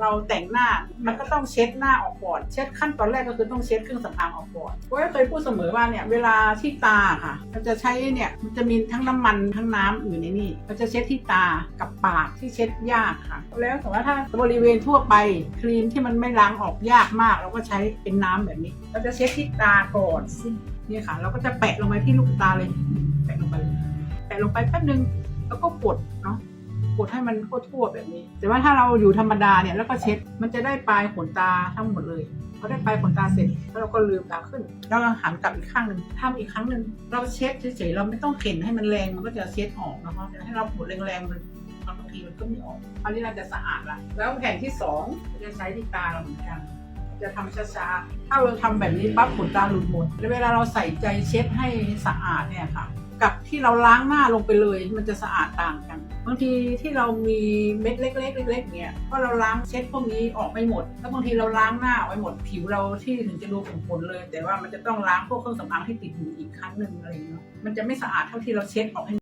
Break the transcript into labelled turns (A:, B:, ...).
A: เราแต่งหน้ามันก็ต้องเช็ดหน้าออกก่อน เช็ดขั้นตอนแรกก็คือต้องเช็ดเครื่องสำอางออกก่อนเพราะเคยพูดเสมอว่าเนี่ยเวลาที่ตาค่ะ มันจะใช้เนี่ยมันจะมีทั้งน้ำมันทั้งน้ำอยู่ในนี่มันจะเช็ดที่ตากับปากที่เช็ดยากค่ะ แล้วสมมติว่าถ้าบริเวณทั่วไปครีมที่มันไม่ล้างออกยากมาก เราก็ใช้เป็นน้ำแบบนี้ เราจะเช็ดที่ตาก่อนนี่ค่ะ เราก็จะแปะลงไปที่ลูกตาเลย แปะลงไปเลยแปะลงไปแป๊บนึงแล้วก็กดเนาะ กดให้มันทั่วๆแบบนี้ แต่ว่าถ้าเราอยู่ธรรมดาเนี่ยแล้วก็เช็ดมันจะได้ปลายขนตาทั้งหมดเลยพอได้ปลายขนตาเสร็จแล้วเราก็ลืมตาขึ้นแล้วเราหันกลับอีกข้างหนึ่งทำอีกครั้งหนึ่งเราเช็ดเฉยๆเราไม่ต้องเข็นให้มันแรงมันก็จะเช็ดออกนะคะแต่ให้เราหมุนแรงๆมันบางทีมันก็ไม่ออกคราวนี้เราจะสะอาดละแล้วแผ่นที่สองจะใช้ที่ตาเราเหมือนกันจะทำช้าๆ ถ้าเราทำแบบนี้ปั๊บขนตาหลุดหมดแล้วเวลาเราใส่ใจเช็ดให้สะอาดเนี่ยค่ะ กับที่เราล้างหน้าลงไปเลย มันจะสะอาดต่างกัน บางทีที่เรามีเม็ดเล็กๆเล็กๆเนี่ยเพราะเราล้างเช็ดพวกนี้ออกไม่หมด แล้วบางทีเราล้างหน้าออกไปหมดผิวเราที่ถึงจะดูผลเลย แต่ว่ามันจะต้องล้างพวกเครื่องสำอางที่ติดอยู่อีกครั้งหนึ่งอะไรอย่างเงี้ยมันจะไม่สะอาดเท่าที่เราเช็ดออกให้